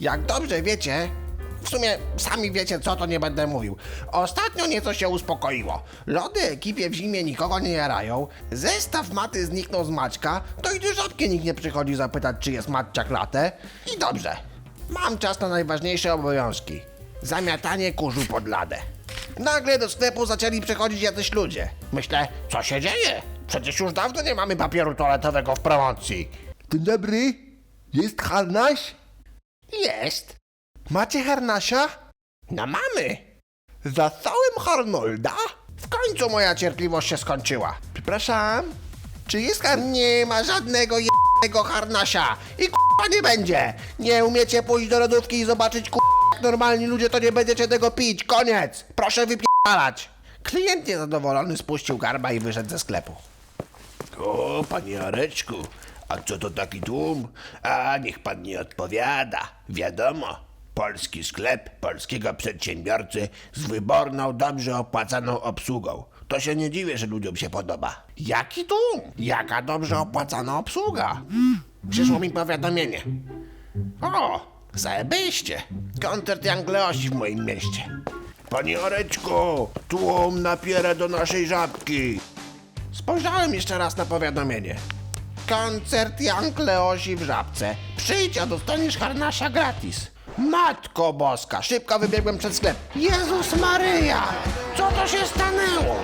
Jak dobrze wiecie, w sumie sami wiecie co, to nie będę mówił. Ostatnio nieco się uspokoiło. Lody ekipie w zimie nikogo nie jarają, zestaw maty zniknął z Maćka, to i do żabki nikt nie przychodzi zapytać, czy jest matczak latę. I dobrze, mam czas na najważniejsze obowiązki. Zamiatanie kurzu pod ladę. Nagle do sklepu zaczęli przychodzić jacyś ludzie. Myślę, co się dzieje? Przecież już dawno nie mamy papieru toaletowego w promocji. Dzień dobry. Jest harnaś? Jest. Macie harnasia? No mamy. Zastałem Harnolda? W końcu moja cierpliwość się skończyła. Przepraszam. Czy jest har... Nie ma żadnego jednego harnasia i k***a nie będzie. Nie umiecie pójść do lodówki i zobaczyć k***a jak normalni ludzie, to nie będziecie tego pić. Koniec. Proszę wypierdalać. Klient niezadowolony spuścił garba i wyszedł ze sklepu. O, panie Jareczku, a co to taki tłum? A niech pan nie odpowiada. Wiadomo, polski sklep polskiego przedsiębiorcy z wyborną, dobrze opłacaną obsługą. To się nie dziwię, że ludziom się podoba. Jaki tłum? Jaka dobrze opłacana obsługa? Przyszło mi powiadomienie. O, zajebiście. Koncert Jangleosi w moim mieście. Panie Jareczku, tłum napiera do naszej żabki. Spojrzałem jeszcze raz na powiadomienie. Koncert Jank Leosi w Żabce. Przyjdź, a dostaniesz harnasia gratis. Matko Boska, szybko wybiegłem przed sklep. Jezus Maryja, co to się stanęło?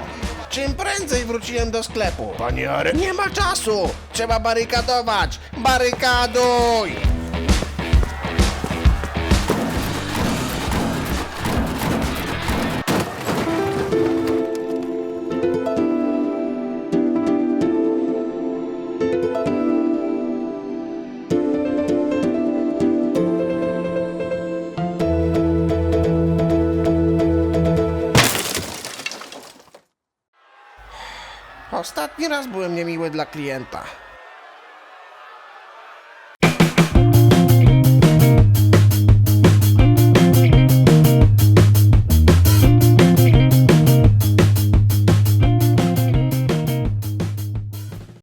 Czym prędzej wróciłem do sklepu. Panie Jareczku, Nie ma czasu! Trzeba barykadować! Barykaduj! Ostatni raz byłem niemiły dla klienta.